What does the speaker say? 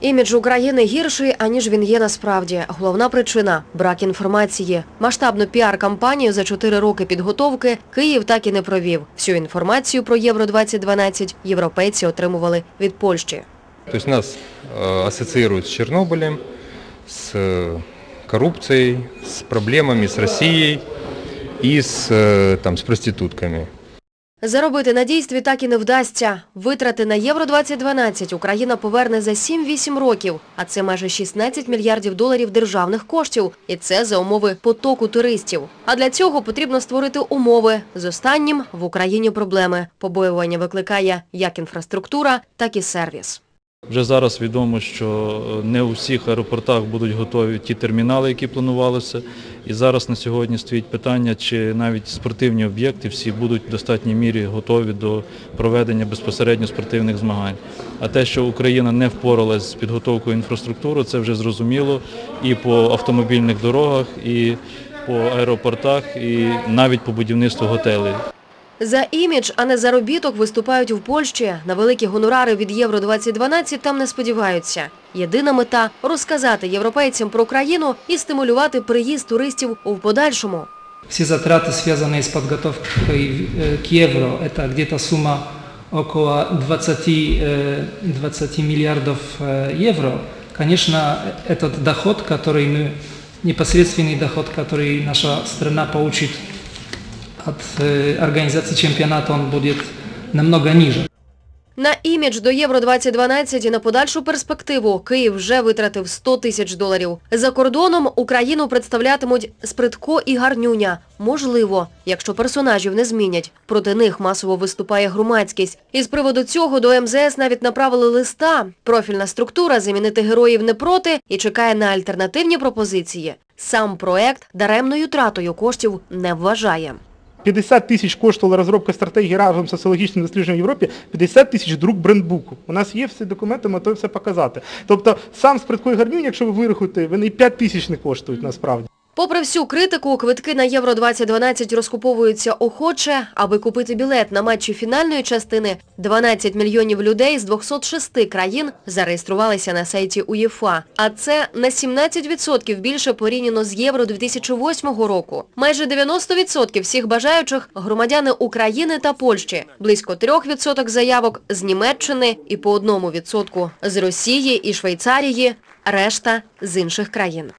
Імідж України гірший, аніж він є насправді. Головна причина – брак інформації. Масштабну піар-кампанію за 4 роки підготовки Київ так і не провів. Всю інформацію про Євро-2012 європейці отримували від Польщі. То есть нас э, ассоциируют с Чернобылем, с э, коррупцией, с проблемами с Россией и с, э, там, с проститутками. Заробити на дійстві так і не вдасться. Витрати на Євро-2012 Україна поверне за 7-8 років, а це майже 16 мільярдів доларів державних коштів. І це за умови потоку туристів. А для цього потрібно створити умови. З останнім в Україні проблеми. Побоювання викликає як інфраструктура, так і сервіс. Вже зараз відомо, що е, не у всіх аеропортах будуть готові ті термінали, які планувалися. І зараз на сьогодні стоїть питання, чи навіть спортивні об'єкти всі будуть в достатній мірі готові до проведення безпосередньо спортивних змагань. А те, що Україна не впоралась з підготовкою інфраструктури, це вже зрозуміло і по автомобільних дорогах, і по аеропортах, і навіть по будівництву готелей. За імідж, а не заробіток виступають в Польщі. На великі гонорари від Євро-2012 там не сподіваються. Єдина мета – розказати європейцям про країну і стимулювати приїзд туристів у подальшому. Все затраты, связанные с подготовкой э, к евро, это где-то сумма около 20, э, 20 миллиардов э, евро. Конечно, этот доход, который мы, непосредственный доход, который наша страна получит от э, организации чемпионата, он будет намного ниже. На імідж до Євро-2012 і на подальшу перспективу Київ вже витратив 100 тисяч доларів. За кордоном Україну представлятимуть Спритко і Гарнюня. Можливо, якщо персонажів не змінять. Проти них масово виступає громадськість. І з приводу цього до МЗС навіть направили листа. Профільна структура замінити героїв не проти і чекає на альтернативні пропозиції. Сам проект даремною тратою коштів не вважає. 50 тисяч коштувала розробка стратегії разом з соціологічним дослідженням в Європі, 50 тисяч друк брендбуку. У нас є всі документи, ми то все показати. Тобто сам спритковий гарнюнь, якщо ви вирахуєте, вони і 5 тисяч не коштують насправді. Попри всю критику, квитки на Євро-2012 розкуповуються охоче. Аби купити білет на матчі фінальної частини, 12 мільйонів людей з 206 країн зареєструвалися на сайті УЄФА. А це на 17% більше порівняно з Євро-2008 року. Майже 90% всіх бажаючих – громадяни України та Польщі. Близько 3% заявок з Німеччини і по 1% з Росії і Швейцарії, решта з інших країн.